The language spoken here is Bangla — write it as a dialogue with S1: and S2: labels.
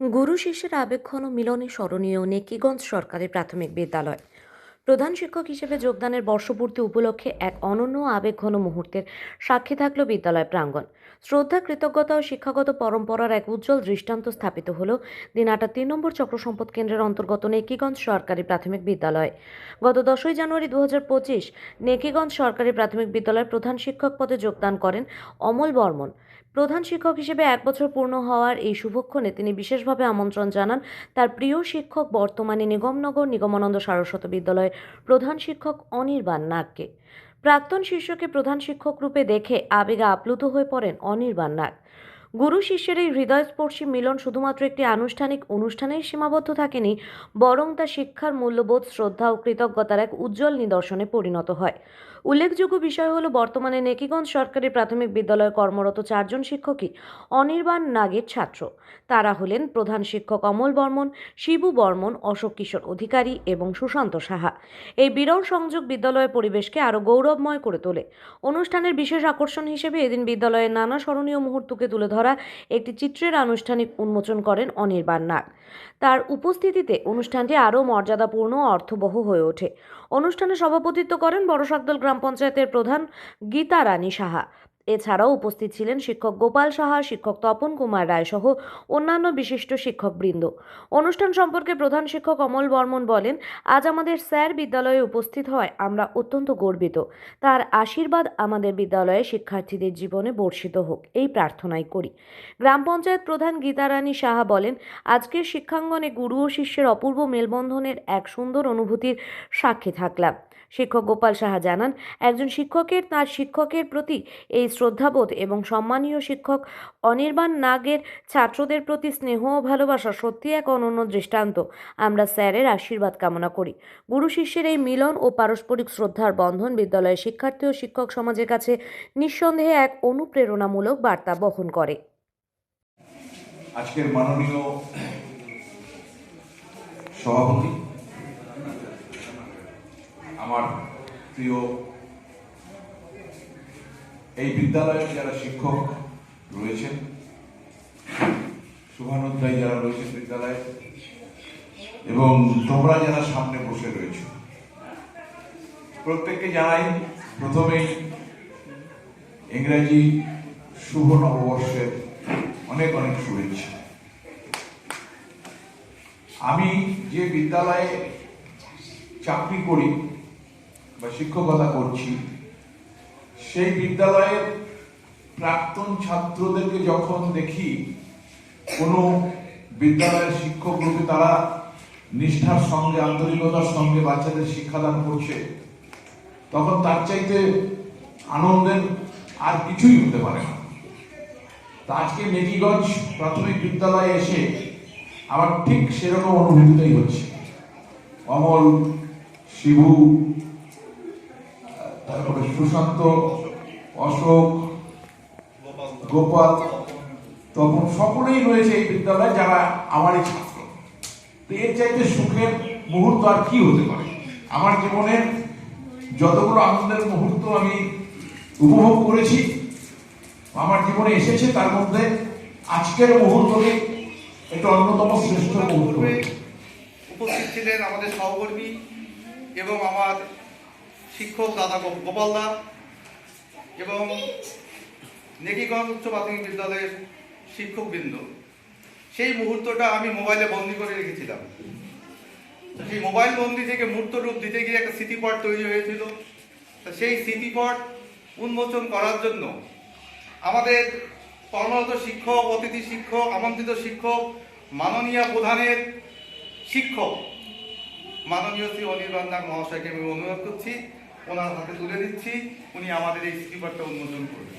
S1: গুরু শিষ্যের আবেগঘন মিলনে স্মরণীয় নেকিগঞ্জ সরকারি প্রাথমিক বিদ্যালয়। প্রধান শিক্ষক হিসেবে যোগদানের বর্ষপূর্তি উপলক্ষে এক অনন্য আবেগঘন মুহূর্তের সাক্ষী থাকল বিদ্যালয় প্রাঙ্গণ। শ্রদ্ধা, কৃতজ্ঞতা ও শিক্ষাগত পরম্পরার এক উজ্জ্বল দৃষ্টান্ত স্থাপিত হল দিনাটা তিন নম্বর চক্র সম্পদ কেন্দ্রের অন্তর্গত নেকিগঞ্জ সরকারি প্রাথমিক বিদ্যালয়। গত দশই জানুয়ারি দু হাজার পঁচিশ নেকিগঞ্জ সরকারি প্রাথমিক বিদ্যালয়ের প্রধান শিক্ষক পদে যোগদান করেন অমল বর্মন। প্রধান শিক্ষক হিসেবে এক বছর পূর্ণ হওয়ার এই শুভক্ষণে তিনি বিশেষভাবে আমন্ত্রণ জানান তার প্রিয় শিক্ষক বর্তমানে নিগমনগর নিগমানন্দ সারস্বত বিদ্যালয়ের প্রধান শিক্ষক অনির্বাণ নাগকে প্রাক্তন শিষ্যকে প্রধান শিক্ষক রূপে দেখে আবেগে আপ্লুত হয়ে পড়েন অনির্বাণ নাগ গুরু শিষ্যের এই হৃদয়স্পর্শী মিলন শুধুমাত্র একটি আনুষ্ঠানিক অনুষ্ঠানেই সীমাবদ্ধ থাকেনি, বরং তা শিক্ষার মূল্যবোধ, শ্রদ্ধা ও কৃতজ্ঞতার এক উজ্জ্বল নিদর্শনে পরিণত হয়। উল্লেখযোগ্য বিষয় হলো, বর্তমানে নেকিগঞ্জ সরকারি প্রাথমিক বিদ্যালয়ে কর্মরত চারজন শিক্ষকই অনির্বাণ নাগের ছাত্র। তারা হলেন প্রধান শিক্ষক অমল বর্মন, শিবু বর্মন, অশোক কিশোর অধিকারী এবং সুশান্ত সাহা। এই বিরল সংযোগ বিদ্যালয়ের পরিবেশকে আরও গৌরবময় করে তোলে। অনুষ্ঠানের বিশেষ আকর্ষণ হিসেবে এদিন বিদ্যালয়ের নানা স্মরণীয় মুহূর্তকে তুলে ধরা একটি চিত্রের আনুষ্ঠানিক উন্মোচন করেন অনির্বাণ নাগ। তার উপস্থিতিতে অনুষ্ঠানটি আরও মর্যাদাপূর্ণ অর্থবহ হয়ে ওঠে। অনুষ্ঠানে সভাপতিত্ব করেন বড়সাকদল গ্রাম পঞ্চায়েতের প্রধান গীতা রানী সাহা। এছাড়াও উপস্থিত ছিলেন শিক্ষক গোপাল সাহা, শিক্ষক তপন কুমার রায় সহ অন্যান্য বিশিষ্ট শিক্ষকবৃন্দ। অনুষ্ঠান সম্পর্কে প্রধান শিক্ষক অমল বর্মন বলেন, আজ আমাদের স্যার বিদ্যালয়ে উপস্থিত হয়, আমরা অত্যন্ত গর্বিত। তার আশীর্বাদ আমাদের বিদ্যালয়ে শিক্ষার্থীদের জীবনে বর্ষিত হোক, এই প্রার্থনাই করি। গ্রাম পঞ্চায়েত প্রধান গীতারানী সাহা বলেন আজকের শিক্ষাঙ্গনে গুরু ও শিষ্যের অপূর্ব মেলবন্ধনের এক সুন্দর অনুভূতির সাক্ষী থাকলাম। শিক্ষক গোপাল সাহা জানান, একজন শিক্ষকের তার শিক্ষকের প্রতি এই শ্রদ্ধাবোধ এবং সম্মানীয় শিক্ষক অনির্বাণ নাগের ছাত্রদের প্রতি স্নেহ ও ভালোবাসা সত্যি এক অনন্য দৃষ্টান্ত। আমরা স্যারের আশীর্বাদ কামনা করি। গুরু শিষ্যের এই মিলন ও পারস্পরিক শ্রদ্ধার বন্ধন বিদ্যালয়ের শিক্ষার্থী ও শিক্ষক সমাজের কাছে নিঃসন্দেহে এক অনুপ্রেরণামূলক বার্তা বহন করে।
S2: আজকের মাননীয় সভাপতি আমার প্রিয় এই বিদ্যালয়ের যারা শিক্ষক রয়েছেন, শুভানুধ্যায়ী যারা রয়েছেন বিদ্যালয়ে, এবং তোমরা যারা সামনে বসে রয়েছে, প্রত্যেককে জানাই প্রথমেই ইংরেজি শুভ নববর্ষের অনেক অনেক শুভেচ্ছা। আমি যে বিদ্যালয়ে চাকরি করি বা শিক্ষকতা করছি, সেই বিদ্যালয়ের প্রাক্তন ছাত্রদেরকে যখন দেখি, কোনো বিদ্যালয়ের শিক্ষক রূপে তারা নিষ্ঠার সঙ্গে, আন্তরিকতার সঙ্গে বাচ্চাদের শিক্ষাদান করছে, তখন তার চাইতে আনন্দের আর কিছুই হতে পারে না। তা আজকে মেকিগঞ্জ প্রাথমিক বিদ্যালয়ে এসে আমার ঠিক সেরকম অনুভূতিটাই হচ্ছে। অমল, শিবু তারপরে সুশান্ত, অশোক, গোপাল তখন সকলেই রয়েছে এই বিদ্যালয়ে যারা আমারই ছাত্র। তো এর চাইতে সুখের মুহূর্ত আর কি হতে পারে? আমার জীবনের যতগুলো আনন্দের মুহূর্ত আমি উপভোগ করেছি, আমার জীবনে এসেছে, তার মধ্যে আজকের মুহূর্তকে একটা অন্যতম শ্রেষ্ঠ মুহূর্ত
S3: উপস্থিত ছিলেন আমাদের সহকর্মী এবং আমার শিক্ষক দাদা গোপাল দা এবং নেকিগঞ্জ উচ্চ প্রাথমিক বিদ্যালয়ের শিক্ষকবৃন্দ। সেই মুহূর্তটা আমি মোবাইলে বন্দি করে রেখেছিলাম। সেই মোবাইল বন্দি থেকে মূর্ত রূপ দিতে গিয়ে একটা স্মৃতিপট তৈরি হয়েছিল। সেই স্মৃতিপট উন্মোচন করার জন্য আমাদের কর্মরত শিক্ষক, অতিথি শিক্ষক, আমন্ত্রিত শিক্ষক, মাননীয় প্রধানের শিক্ষক, মাননীয় শ্রী অনির্বাণ নাগ মহাশয়কে আমি অনুরোধ করছি। ওনার হাতে তুলে দিচ্ছি উনি আমাদের এই স্কিপারটা উন্মোচন করবেন।